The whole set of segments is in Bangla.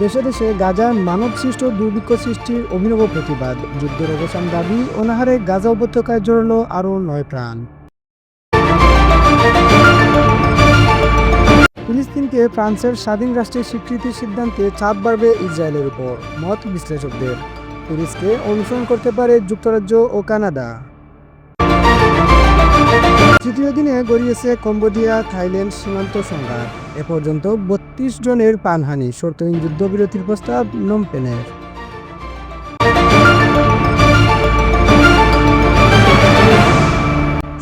দেশে দেশে গাজার মানব সৃষ্ট দুর্ভিক্ষ সৃষ্টির অভিনব প্রতিবাদ। যুদ্ধের অবসান দাবি অনাহারে গাজা উপত্যকায় জড়ালো আরও নয় প্রাণ। ফিলিস্তিনকে ফ্রান্সের স্বাধীন রাষ্ট্রের স্বীকৃতির সিদ্ধান্তে চাপ বাড়বে ইসরায়েলের উপর। মত বিশ্লেষকদের। তুরিসকে অনুসরণ করতে পারে যুক্তরাজ্য ও কানাডা। তৃতীয় দিনে গড়িয়েছে কম্বোডিয়া, থাইল্যান্ড সীমান্ত সংঘাত। এ পর্যন্ত বত্রিশ জনের প্রাণহানি শর্তহীন যুদ্ধবিরতির প্রস্তাব নমপেনের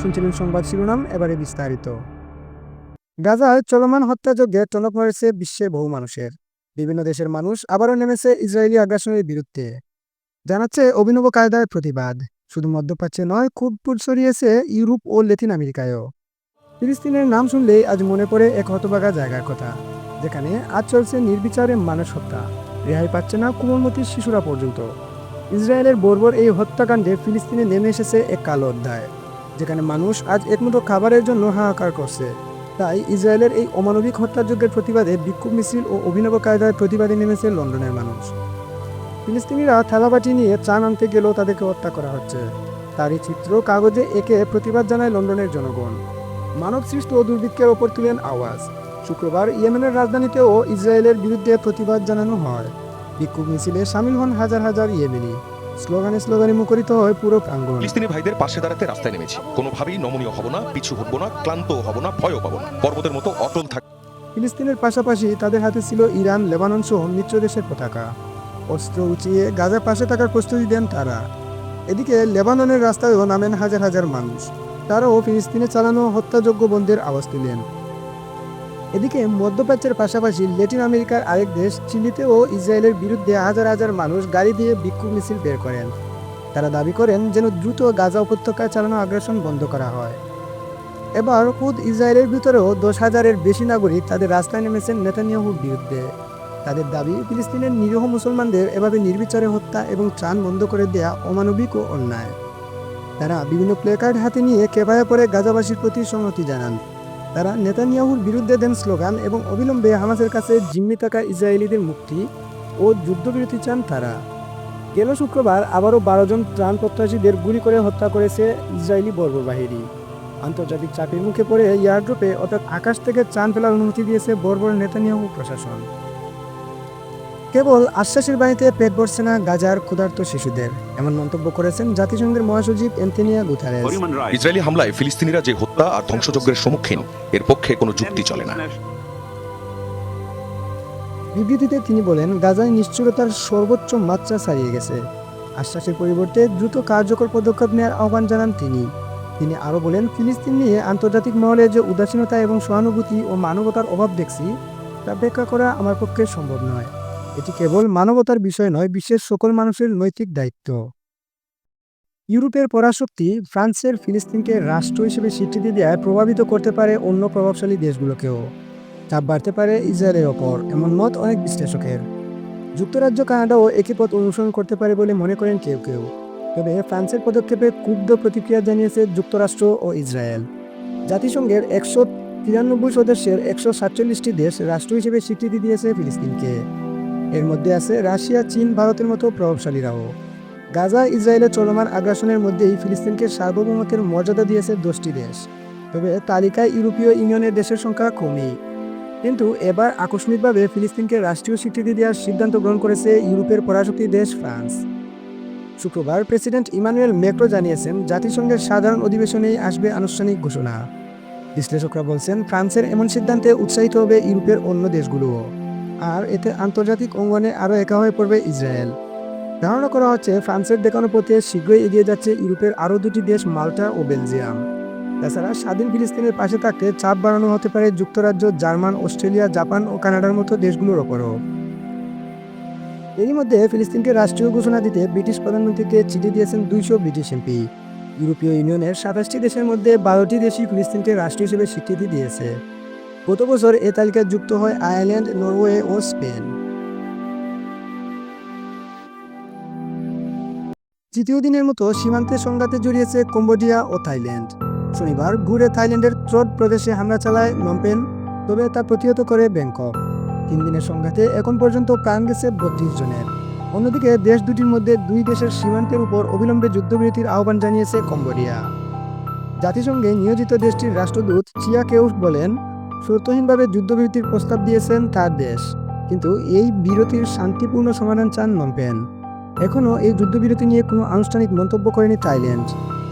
শুনছিলেন সংবাদ শিরোনাম, এবারে বিস্তারিত। গাজায় চলমান হত্যাযজ্ঞে টনক নড়েছে বিশ্বের বহু মানুষের। বিভিন্ন দেশের মানুষ আবারও নেমেছে ইসরায়েলি আগ্রাসনের বিরুদ্ধে। জানাচ্ছে অভিনব কায়দায় প্রতিবাদ। শুধু মধ্যপ্রাচ্যে নয়, খুব ছড়িয়েছে ইউরোপ ও ল্যাটিন আমেরিকায়ও। ফিলিস্তিনের নাম শুনলেই আজ মনে পড়ে এক হতবাগা জায়গার কথা, যেখানে আজ চলছে নির্বিচারে মানুষ হত্যা, রেহাই পাচ্ছে না কোমলমতি শিশুরা পর্যন্ত। ইসরায়েলের বর্বর এই হত্যাকাণ্ডে ফিলিস্তিনে নেমে এসেছে এক কালো অধ্যায়, যেখানে মানুষ আজ একমুঠো খাবারের জন্য হাহাকার করছে। তাই ইসরায়েলের এই অমানবিক হত্যাযজ্ঞের প্রতিবাদে বিক্ষোভ মিছিল ও অভিনব কায়দায় প্রতিবাদে নেমেছে লন্ডনের মানুষ। ফিলিস্তিনিরা থালাবাটি নিয়ে ত্রাণ আনতে গেলেও তাদেরকে হত্যা করা হচ্ছে। তারই চিত্র কাগজে একে প্রতিবাদ জানায় লন্ডনের জনগণ। মানব সৃষ্ট ও দুর্ভিক্ষের ওপর তুলেন আওয়াজ। শুক্রবার ইয়েমেনের রাজধানীতেও ইসরায়েলের বিরুদ্ধে প্রতিবাদ জানানো হয়। বিক্ষোভ মিছিলে সামিল হন হাজার হাজার ইয়েমেনি। স্লোগানে স্লোগানে মুখরিত হয় পুরো প্রাঙ্গণ। ফিলিস্তিনি ভাইদের পাশে দাঁড়াতে রাস্তায় নেমেছি। কোনোভাবেই নমনীয় হব না পিছু হটবো না ক্লান্তও হব না ভয়ও পাবো না। পর্বতের মতো অটল থাক ফিলিস্তিনের পাশাপাশি তাদের হাতে ছিল ইরান লেবানন সহ মিত্র দেশের পতাকা। অস্ত্র উঁচিয়ে গাজার পাশে থাকার প্রস্তুতি দেন তারা। এদিকে লেবাননের রাস্তায়ও নামেন হাজার হাজার মানুষ। তারাও ফিলিস্তিনে চালানো হত্যাযোগ্য বন্ধের আওয়াজ তুলেন। এদিকে মধ্যপ্রাচ্যের পাশাপাশি ল্যাটিন আমেরিকার আরেক দেশ চিলিতেও ইসরায়েলের বিরুদ্ধে হাজার হাজার মানুষ গাড়ি দিয়ে বিক্ষোভ মিছিল বের করেন। তারা দাবি করেন যেন দ্রুত গাজা উপত্যকায় চালানো আগ্রাসন বন্ধ করা হয়। এবার খুদ ইসরায়েলের ভিতরেও দশ হাজারের বেশি নাগরিক তাদের রাস্তায় নেমেছেন নেতানিয়াহুর বিরুদ্ধে। তাদের দাবি, ফিলিস্তিনের নিরীহ মুসলমানদের এভাবে নির্বিচারে হত্যা এবং ত্রাণ বন্ধ করে দেয়া অমানবিক ও অন্যায়। তারা বিভিন্ন প্লেকার্ড হাতে নিয়ে কেবায় পরে গাজাবাসীর প্রতি সংহতি জানান। তারা নেতানিয়াহুর বিরুদ্ধে দেন স্লোগান এবং অবিলম্বে হামাসের কাছে জিম্মি থাকা ইসরায়েলিদের মুক্তি ও যুদ্ধবিরতি চান তারা। গেল শুক্রবার আবারও বারো জন ত্রাণ প্রত্যাশীদের গুলি করে হত্যা করেছে ইসরায়েলি বর্বর বাহিনী আন্তর্জাতিক চাপের মুখে পড়ে এয়ারড্রপে অর্থাৎ আকাশ থেকে ত্রাণ ফেলার অনুমতি দিয়েছে বর্বর নেতানিয়াহু প্রশাসন। কেবল আশ্বাসের বাণীতে পেট ভরছে না গাজার ক্ষুধার্ত শিশুদের এমন মন্তব্য করেছেন জাতিসংঘের মহাসচিব এন্থনিয়া গুথারেস ইসরায়েলি হামলায় ফিলিস্তিনিরা যে হত্যা আর ধ্বংসযজ্ঞের সম্মুখীন এর পক্ষে কোনো যুক্তি চলে না। বিবৃতিতে তিনি বলেন গাজায় নিশ্চয়তার সর্বোচ্চ মাত্রা ছাড়িয়ে গেছে। আশ্বাসের পরিবর্তে দ্রুত কার্যকর পদক্ষেপ নেওয়ার আহ্বান জানান তিনি। তিনি আরও বলেন ফিলিস্তিন নিয়ে আন্তর্জাতিক মহলে যে উদাসীনতা এবং সহানুভূতি ও মানবতার অভাব দেখছি তা ব্যাখ্যা করা আমার পক্ষে সম্ভব নয়। এটি কেবল মানবতার বিষয় নয়, বিশ্বের সকল মানুষের নৈতিক দায়িত্ব। ইউরোপের পরাশক্তি ফ্রান্সের ফিলিস্তিনকে রাষ্ট্র হিসেবে স্বীকৃতি দেওয়ায় প্রভাবিত করতে পারে অন্য প্রভাবশালী দেশগুলোকেও। চাপ বাড়তে পারে ইসরায়েলের ওপর, এমন মত অনেক বিশ্লেষকের। যুক্তরাজ্য, কানাডাও একই পথ অনুসরণ করতে পারে বলে মনে করেন কেউ কেউ। তবে ফ্রান্সের পদক্ষেপে ক্ষুব্ধ প্রতিক্রিয়া জানিয়েছে যুক্তরাষ্ট্র ও ইসরায়েল। জাতিসংঘের একশো তিরানব্বই সদস্যের একশো সাতচল্লিশটি দেশ রাষ্ট্র হিসেবে স্বীকৃতি দিয়েছে ফিলিস্তিনকে। এর মধ্যে আছে রাশিয়া, চীন, ভারতের মতো প্রভাবশালীরাও। গাজা, ইসরায়েলের চলমান আগ্রাসনের মধ্যেই ফিলিস্তিনকে সার্বভৌমত্বের মর্যাদা দিয়েছে দশটি দেশ। তবে তালিকায় ইউরোপীয় ইউনিয়নের দেশের সংখ্যা কমই। কিন্তু এবার আকস্মিকভাবে ফিলিস্তিনকে রাষ্ট্রীয় স্বীকৃতি দেওয়ার সিদ্ধান্ত গ্রহণ করেছে ইউরোপের পরাশক্তি দেশ ফ্রান্স। শুক্রবার প্রেসিডেন্ট ইমানুয়েল ম্যাক্রো জানিয়েছেন, জাতিসংঘের সাধারণ অধিবেশনেই আসবে আনুষ্ঠানিক ঘোষণা। বিশ্লেষকরা বলছেন, ফ্রান্সের এমন সিদ্ধান্তে উৎসাহিত হবে ইউরোপের অন্য দেশগুলোও। আর এতে আন্তর্জাতিক অঙ্গনে আরও একা হয়ে পড়বে ইসরায়েল। ধারণা করা হচ্ছে ফ্রান্সের দেখানো পথে শীঘ্রই এগিয়ে যাচ্ছে ইউরোপের আরও দুটি দেশ, মাল্টা ও বেলজিয়াম। তাছাড়া স্বাধীন ফিলিস্তিনের পাশে থাকতে চাপ বাড়ানো হতে পারে যুক্তরাজ্য, জার্মান, অস্ট্রেলিয়া, জাপান ও কানাডার মতো দেশগুলোর ওপরও। এরই মধ্যে ফিলিস্তিনকে রাষ্ট্রীয় ঘোষণা দিতে ব্রিটিশ প্রধানমন্ত্রীকে চিঠি দিয়েছেন দুইশো ব্রিটিশ এমপি। ইউরোপীয় ইউনিয়নের সাতাশটি দেশের মধ্যে বারোটি দেশই ফিলিস্তিনকে রাষ্ট্র হিসেবে স্বীকৃতি দিয়েছে। গত বছর এ তালিকায় যুক্ত হয় আয়ারল্যান্ড, নরওয়ে ও স্পেন। তৃতীয় দিনের মতো সীমান্তের সংঘাতে জড়িয়েছে কম্বোডিয়া ও থাইল্যান্ড। শনিবার ঘুরে থাইল্যান্ডের ট্রড প্রদেশে হামলা চালায় নমপেন তবে তা প্রতিহত করে ব্যাংকক। তিন দিনের সংঘাতে এখন পর্যন্ত প্রাণ গেছে বত্রিশ জনের। অন্যদিকে দেশ দুটির মধ্যে দুই দেশের সীমান্তের উপর অবিলম্বে যুদ্ধবিরতির আহ্বান জানিয়েছে কম্বোডিয়া। জাতিসংঘে নিয়োজিত দেশটির রাষ্ট্রদূত চিয়া কেউস বলেন শর্তহীনভাবে যুদ্ধবিরতির প্রস্তাব দিয়েছেন তার দেশ। কিন্তু এই বিরতির শান্তিপূর্ণ সমাধান চান নমপেন এখনও এই যুদ্ধবিরতি নিয়ে কোনো আনুষ্ঠানিক মন্তব্য করেনি থাইল্যান্ড।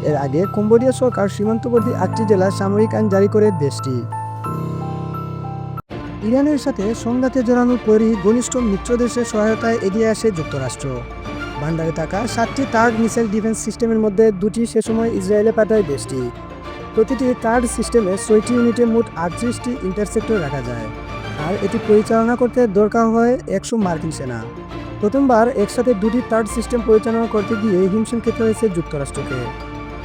এর আগে কম্বোডিয়া সরকার সীমান্তবর্তী আটটি জেলা সামরিক আইন জারি করে দেশটি। ইরানের সাথে সংঘাতে জড়ানোর পরই ঘনিষ্ঠ মিত্র দেশের সহায়তায় এগিয়ে আসে যুক্তরাষ্ট্র। ভান্ডারে থাকা সাতটি তার্ড মিসাইল ডিফেন্স সিস্টেমের মধ্যে দুটি সে সময় ইসরায়েলে পাঠায় দেশটি। প্রতিটি তার্ড সিস্টেমে ছয়টি ইউনিটে মোট আটত্রিশটি ইন্টারসেক্টর রাখা যায়। আর এটি পরিচালনা করতে দরকার হয় একশো মার্কিন সেনা। প্রথমবার একসাথে দুটি থার্ড সিস্টেম পরিচালনা করতে গিয়ে হিমশিম খেতে হয়েছে যুক্তরাষ্ট্রকে।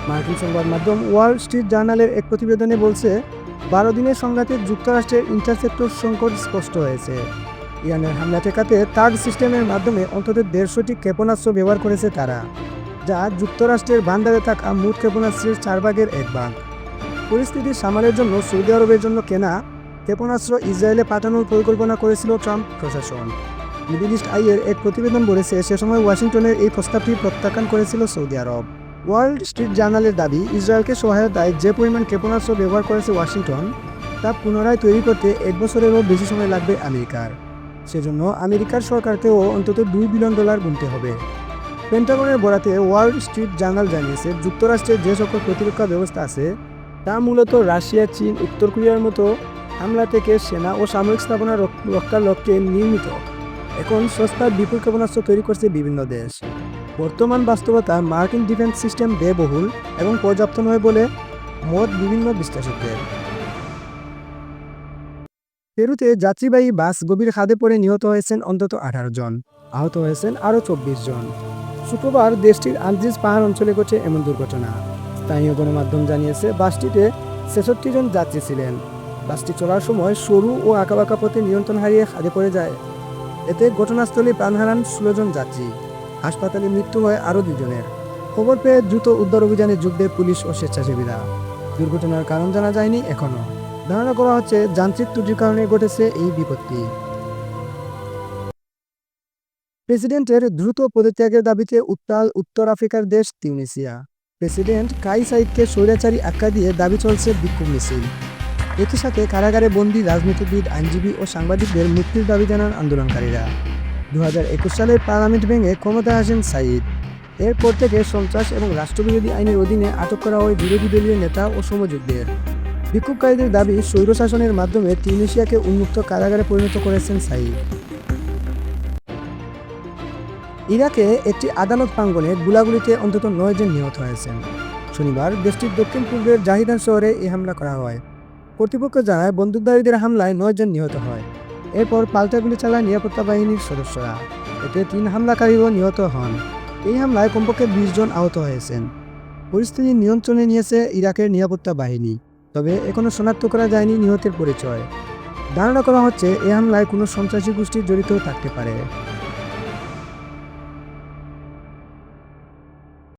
মার্কিন সংবাদ মাধ্যম ওয়াল স্ট্রিট জার্নালের এক প্রতিবেদনে বলছে, বারো দিনের সংঘাতে যুক্তরাষ্ট্রের ইন্টারসেপ্টর সংকট স্পষ্ট হয়েছে। ইরানের হামলা ঠেকাতে থার্ড সিস্টেমের মাধ্যমে অন্তত দেড়শোটি ক্ষেপণাস্ত্র ব্যবহার করেছে তারা, যা যুক্তরাষ্ট্রের ভান্ডারে থাকা মোট ক্ষেপণাস্ত্রের চার ভাগের এক ভাগ। পরিস্থিতি সামালের জন্য সৌদি আরবের জন্য কেনা ক্ষেপণাস্ত্র ইসরায়েলে পাঠানোর পরিকল্পনা করেছিল ট্রাম্প প্রশাসন। মিডিল ইস্ট আইয়ের এক প্রতিবেদন বলেছে, সে সময় ওয়াশিংটনের এই প্রস্তাবটি প্রত্যাখ্যান করেছিল সৌদি আরব। ওয়ার্ল্ড স্ট্রিট জার্নালের দাবি, ইসরায়েলকে সহায়তায় যে পরিমাণ ক্ষেপণাস্ত্র ব্যবহার করেছে ওয়াশিংটন, তা পুনরায় তৈরি করতে এক বছরেরও বেশি সময় লাগবে আমেরিকার। সেজন্য আমেরিকার সরকারকেও অন্তত দুই বিলিয়ন ডলার গুনতে হবে। পেন্টাগনের বরাতে ওয়ার্ল্ড স্ট্রিট জার্নাল জানিয়েছে, যুক্তরাষ্ট্রের যে সকল প্রতিরক্ষা ব্যবস্থা আছে তা মূলত রাশিয়া, চীন, উত্তর কোরিয়ার মতো হামলা থেকে সেনা ও সামরিক স্থাপনা রক- রক্ষার লক্ষ্যে নির্মিত। এখন সস্তার বিপুল ক্ষেপণাস্ত্র তৈরি করছে বিভিন্ন দেশ। বর্তমান বাস্তবতা মার্কিন ডিফেন্স সিস্টেম ব্যয়বহুল এবং পর্যাপ্ত নয় বলে মত বিভিন্ন বিশ্লেষকদের। পেরুতে যাত্রীবাহী বাস গভীর খাদে পড়ে নিহত হয়েছেন অন্তত আঠারো জন। আহত হয়েছেন আরও চব্বিশ জন। শুক্রবার দেশটির আন্দ্রিজ পাহাড় অঞ্চলে ঘটে এমন দুর্ঘটনা। স্থানীয় গণমাধ্যম জানিয়েছে, বাসটিতে ছেষট্টি জন যাত্রী ছিলেন। বাসটি চলার সময় সরু ও আঁকাবাঁকা পথে নিয়ন্ত্রণ হারিয়ে খাদে পড়ে যায়। এতে ঘটনাস্থলে প্রাণ হারান ষোলো জন যাত্রী। হাসপাতালে মৃত্যু হয় আরও দুজনের। খবর পেয়ে দ্রুত উদ্ধার অভিযানে যোগ দেয় পুলিশ ও স্বেচ্ছাসেবীরা। দুর্ঘটনার কারণ জানা যায়নি এখনও ধারণা করা হচ্ছে, যান্ত্রিক ত্রুটির কারণে ঘটেছে এই বিপত্তি। প্রেসিডেন্টের দ্রুত পদত্যাগের দাবিতে উত্তাল উত্তর আফ্রিকার দেশ তিউনিসিয়া। প্রেসিডেন্ট কাই সাইদকে স্বৈরাচারী আখ্যা দিয়ে দাবি চলছে বিক্ষোভ মিছিল। একই সাথে কারাগারে বন্দী রাজনীতিবিদ, আইনজীবী ও সাংবাদিকদের মুক্তির দাবি জানান আন্দোলনকারীরা। দু সালে পার্লামেন্ট ভেঙে ক্ষমতায় আসেন সাইদ। এরপর থেকে সন্ত্রাস এবং রাষ্ট্রবিরোধী আইনের অধীনে আটক করা হয় বিরোধী দলীয় নেতা ও সমযুদ্ধের বিক্ষোভকারীদের দাবি স্বৈরশাসনের মাধ্যমে তিউনিসিয়াকে উন্মুক্ত কারাগারে পরিণত করেছেন সাইদ। ইরাকে একটি আদালত প্রাঙ্গনে গুলাগুলিতে অন্তত নয় জন নিহত হয়েছেন। শনিবার দেশটির দক্ষিণ পূর্বের জাহিদান শহরে এই হামলা করা হয়। কর্তৃপক্ষ জানায়, বন্দুকধারীদের হামলায় নয় জন নিহত হয়। এরপর পাল্টা গুলি চালায় নিরাপত্তা বাহিনীর সদস্যরা। এতে তিন হামলাকারীও নিহত হন। এই হামলায় কমপক্ষে বিশ জন আহত হয়েছেন। পরিস্থিতি নিয়ন্ত্রণে নিয়েছে ইরাকের নিরাপত্তা বাহিনী, তবে এখনও শনাক্ত করা যায়নি নিহতের পরিচয়। ধারণা করা হচ্ছে, এ হামলায় কোনো সন্ত্রাসী গোষ্ঠী জড়িত থাকতে পারে।